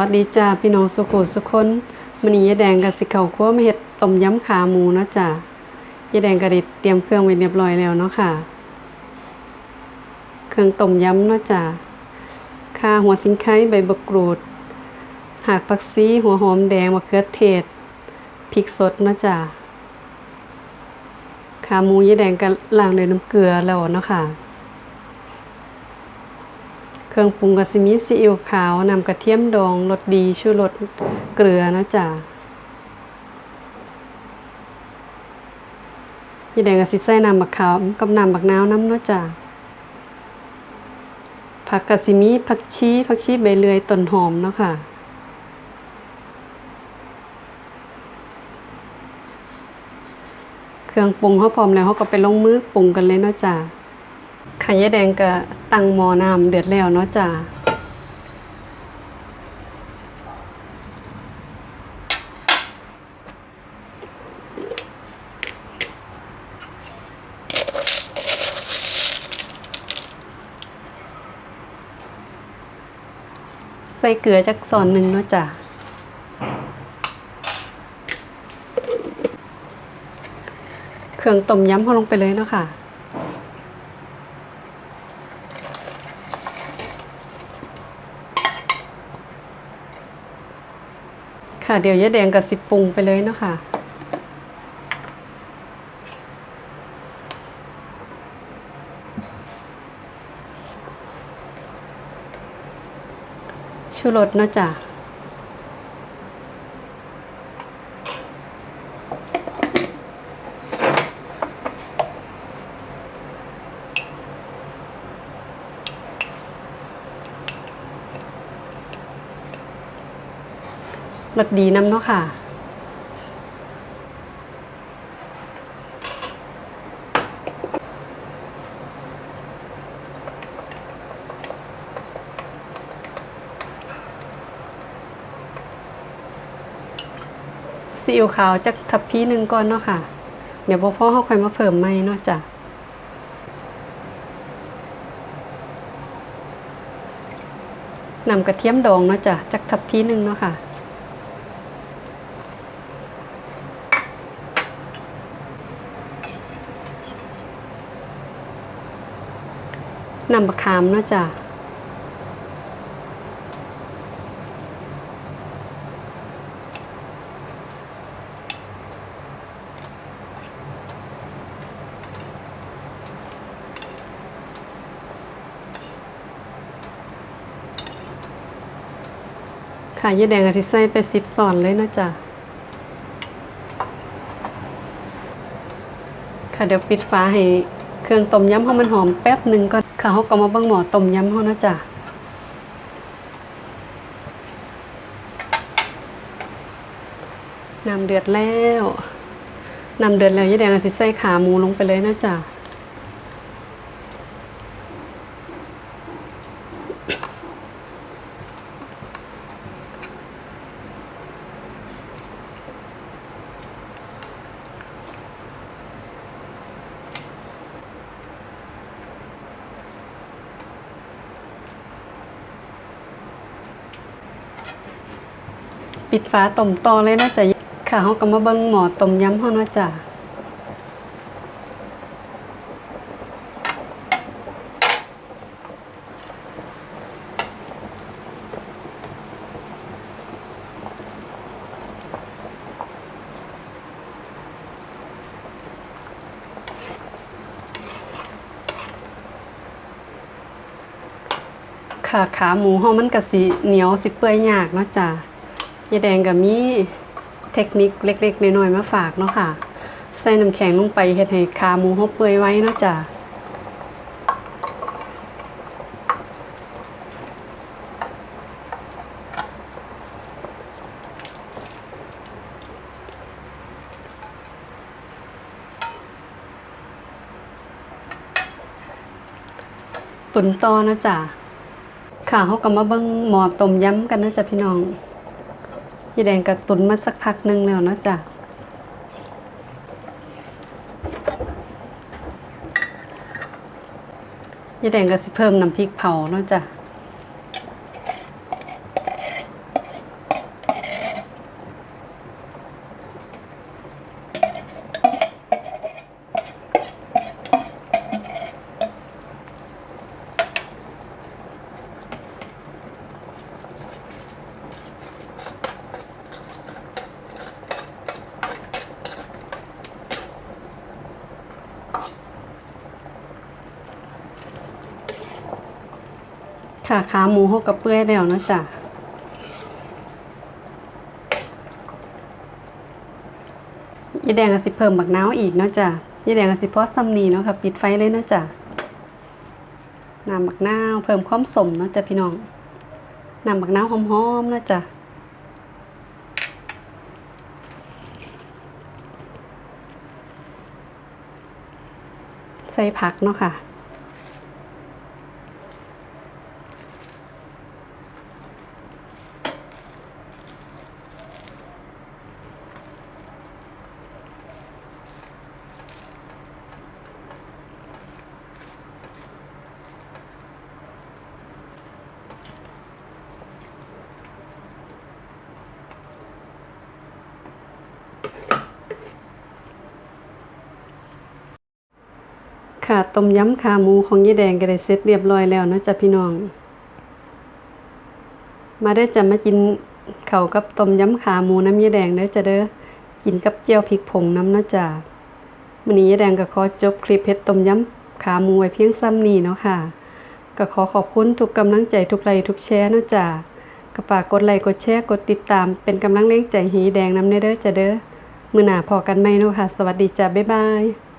วัสดีจ้าพี่น้องสุขุสุคนมื้อนี้ยาแดงกับสิเขาคั่วมาเฮ็ดต้มยำขาหมูนะจ้ายาแดงก็ได้เตรียมเครื่องไว้เรียบร้อยแล้วเนาะค่ะ เครื่องต้มยำเนาะจ้าข่าหัวสิงไคใบบกกรูด หากผักชีหัวหอมแดงมะเขือเทศพริกสดเนาะจ้าขาหมูยาแดงก็ล้างด้วยน้ำเกลือแล้วเนาะค่ะ เครื่องปรุงก็สิมีซีอิ๊วขาวนำกระเทียมดอง รสดีชูรสเกลือนะจ๊ะยี่แดงก็สิใส่น้ำบักขาวกับน้ำบักนาวน้ำเนาะจ้ะผักกะสิมีผักชีผักชีใบเลื่อยต้นหอมเนาะค่ะเครื่องปรุงเขาพร้อมแล้วเขาก็ไปลงมือปรุงกันเลยเนาะจ้ะไข่ยะแดงก็ ตั้งหม้อน้ำเดือดแล้วเนาะจ้าใส่เกลือจักส่วนหนึ่งเนาะจ้าเครื่องต้มยำเขาลงไปเลยเนาะค่ะ ค่ะเดี๋ยวยะแดงกับสิปรุงไปเลยเนาะค่ะ ชูรสเนาะจ้ะ รสดีน้ำเนาะค่ะ ซีอิ๊วขาวจากทัพพีหนึ่งก่อนเนาะค่ะ เดี๋ยวพ่อพ่อเขาค่อยมาเพิ่มใหม่เนาะจ้ะนำกระเทียมดองเนาะจ้ะจากทัพพีหนึ่งเนาะค่ะ นำบะขามนาะจ้ะค่ะยี่แดงกับสิใส่ไปสิบสอนเลยนาะจ้ะค่ะเดี๋ยวปิดฟ้าให้เครื่องต้มยำเขามันหอมแป๊บหนึ่งก่อน ค่ะเขาก็มาเบิ่งหมอต้มยำเขานะจ๊ะน้ำเดือดแล้วน้ำเดือดแล้วยี่แดงกับสิใส่ขาหมูลงไปเลยนะจ๊ะ ปิดฝาต้มต่อเลยนาะจ้ะค่ะเขาก็มาเบิ่งหม้อต้มยำเขาเนาะจ้ะค่ะขาหมูเฮามันก็สิเหนียวสิเปื่อยยากเนาะจ้ะ ยายแดงก็มีเทคนิคเล็กๆน้อยๆมาฝากเนาะค่ะ ใส่น้ำแข็งลงไปเฮ็ดให้ขาหมูเฮาเปื่อยไว้เนาะจ้ะตุนต่อนะจ้ะค่ะเขาก็มาเบิ่งหมอต้มยำกันนะจ๊ะพี่น้อง ยายแดงกระตุนมาสักพักหนึงแล้วเนาะจ้ะยายแดงก็สิเพิ่มน้ำพริกเผาเนาะจ้ะ ค่ะขาหมูหกกระเปื่อยแล้วนะจ๊ะยี่แดงกรสิเพิ่มบักน้าวอีกนะจ๊ะยี่แดงกระสิพอซัมนีเนาะค่ะ ปิดไฟเลยนะจ๊ะน้ำบักน้าวเพิ่มความสมนะจ๊ะพี่น้องน้ำบักน้าวหอมๆนะจ๊ะ ใส่ผักเนาะค่ะ ค่ะต้มยำขาหมูของยายแดงก็ได้เสร็จเรียบร้อยแล้วเนาะจ้ะพี่น้อง มาได้จะมากินเข้ากับต้มยำขาหมูน้ำยายแดงเด้อจะเด้อกินกับเจียวพริกผงน้ำเนาะจ้ะมื้อนี้ยายแดงก็ขอจบคลิปเฮ็ดต้มยำขาหมูไว้เพียงซ้ำนี้เนาะค่ะ ก็ขอขอบคุณทุกกำลังใจทุกไลค์ทุกแชร์นะจ้ะก็ฝากกดไลค์กดแชร์กดติดตาม เป็นกำลังแรงใจให้ยายแดงน้ำเด้อจะเด้อมื้อหน้าพอกันใหมเนาะค่ะ สวัสดีจ้ะบ๊ายบาย